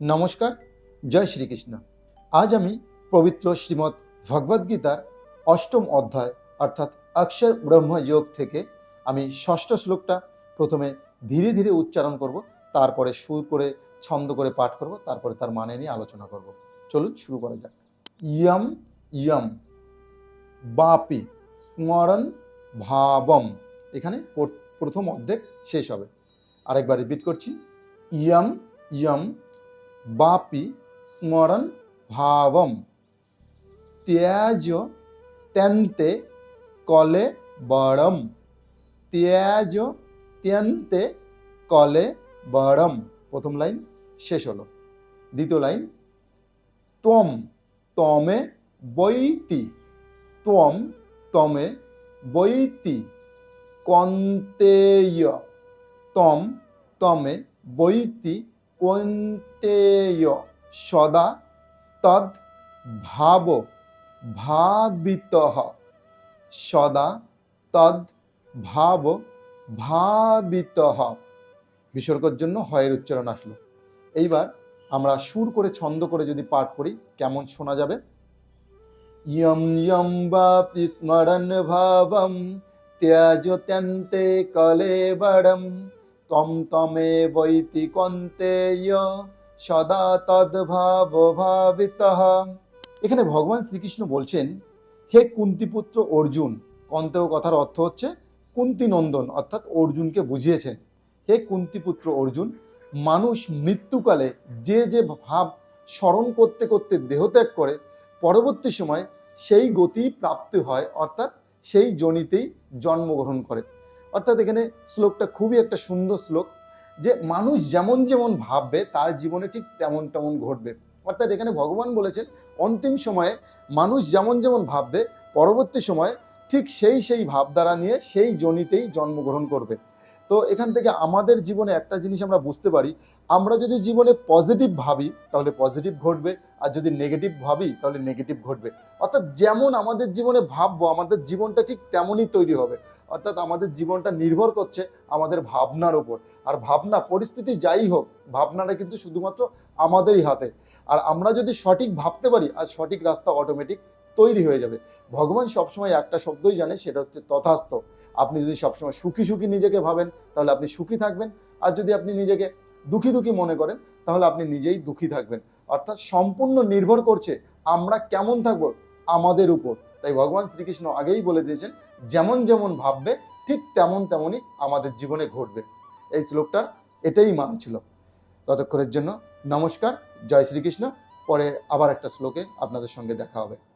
নমস্কার, জয় শ্রীকৃষ্ণ। আজ আমি পবিত্র শ্রীমৎ ভগবদ্গীতার অষ্টম অধ্যায়, অর্থাৎ অক্ষর ব্রহ্ম যোগ থেকে আমি ষষ্ঠ শ্লোকটা প্রথমে ধীরে ধীরে উচ্চারণ করব, তারপরে সুর করে, ছন্দ করে পাঠ করব, তারপরে তার মানে নিয়ে আলোচনা করব। চলুন শুরু করা যাক। ইয়ম ইয়ম, বাপি, স্মরণ, ভাবম। এখানে প্রথম অর্ধেক শেষ হবে। আরেকবার রিপিট করছি। ইয়ম ইয়ম বাপি স্মরণ ভাবম ত্যাজ ত্যন্তে কলে বড়ম ত্যাজ ত্যন্তে কলে বড়ম প্রথম লাইন শেষ হলো দ্বিতীয় লাইন তম তমে বৈতি তম তমে বৈতি কন্তেয় তম তমে বৈতি কন্তেয় সদা তদ ভাব ভাবিত। সদা তদ ভাব ভাবিত। বিসর্গর জন্য হয়ের উচ্চারণ আসলো। এইবার আমরা সুর করে ছন্দ করে যদি পাঠ করি, কেমন শোনা যাবে? ইয়ম ইয়ম বাপি স্মরণ ভাবম, ত্যাজ ত্যন্তে কলে বড়ম তম তমে বৈতি সদা তদ্ভাব ভাবিত এখানে ভগবান শ্রীকৃষ্ণ বলছেন, হে কুন্তিপুত্র অর্জুন, কন্তেয় কথার অর্থ হচ্ছে কুন্তি নন্দন অর্থাৎ অর্জুনকে বুঝিয়েছেন। হে কুন্তিপুত্র অর্জুন, মানুষ মৃত্যুকালে যে যে ভাব স্মরণ করতে করতে দেহত্যাগ করে, পরবর্তী সময় সেই গতি প্রাপ্তি হয়, অর্থাৎ সেই জনিতেই জন্মগ্রহণ করে। অর্থাৎ এখানে শ্লোকটা খুবই একটা সুন্দর শ্লোক, যে মানুষ যেমন যেমন ভাববে, তার জীবনে ঠিক তেমন তেমন ঘটবে। অর্থাৎ এখানে ভগবান বলেছেন, অন্তিম সময়ে মানুষ যেমন যেমন ভাববে, পরবর্তী সময়ে ঠিক সেই সেই ভাবধারা নিয়ে সেই জনিতেই জন্মগ্রহণ করবে। তো এখান থেকে আমাদের জীবনে একটা জিনিস আমরা বুঝতে পারি, আমরা যদি জীবনে পজিটিভ ভাবি, তাহলে পজিটিভ ঘটবে, আর যদি নেগেটিভ ভাবি, তাহলে নেগেটিভ ঘটবে। অর্থাৎ যেমন আমাদের জীবনে ভাববো, আমাদের জীবনটা ঠিক তেমনই তৈরি হবে। অর্থাৎ আমাদের জীবনটা নির্ভর করছে আমাদের ভাবনার ওপর আর ভাবনা, পরিস্থিতি যাই হোক, ভাবনাটা কিন্তু শুধুমাত্র আমাদেরই হাতে। আর আমরা যদি সঠিক ভাবতে পারি, আর সঠিক রাস্তা অটোমেটিক তৈরি হয়ে যাবে। ভগবান সবসময় একটা শব্দই জানে, সেটা হচ্ছে তথাস্থ। আপনি যদি সবসময় সুখী সুখী নিজেকে ভাবেন, তাহলে আপনি সুখী থাকবেন। আর যদি আপনি নিজেকে দুঃখী দুঃখী মনে করেন, তাহলে আপনি নিজেই দুঃখী থাকবেন। অর্থাৎ সম্পূর্ণ নির্ভর করছে আমরা কেমন থাকব আমাদের উপর। তাই ভগবান শ্রীকৃষ্ণ আগেই বলে দিয়েছেন যেমন যেমন ভাববে, ঠিক তেমন তেমনই আমাদের জীবনে ঘটবে। এই শ্লোকটার এটাই মানে ছিল। ততক্ষণের জন্য নমস্কার, জয় শ্রীকৃষ্ণ। পরে আবার একটা শ্লোকে আপনাদের সঙ্গে দেখা হবে।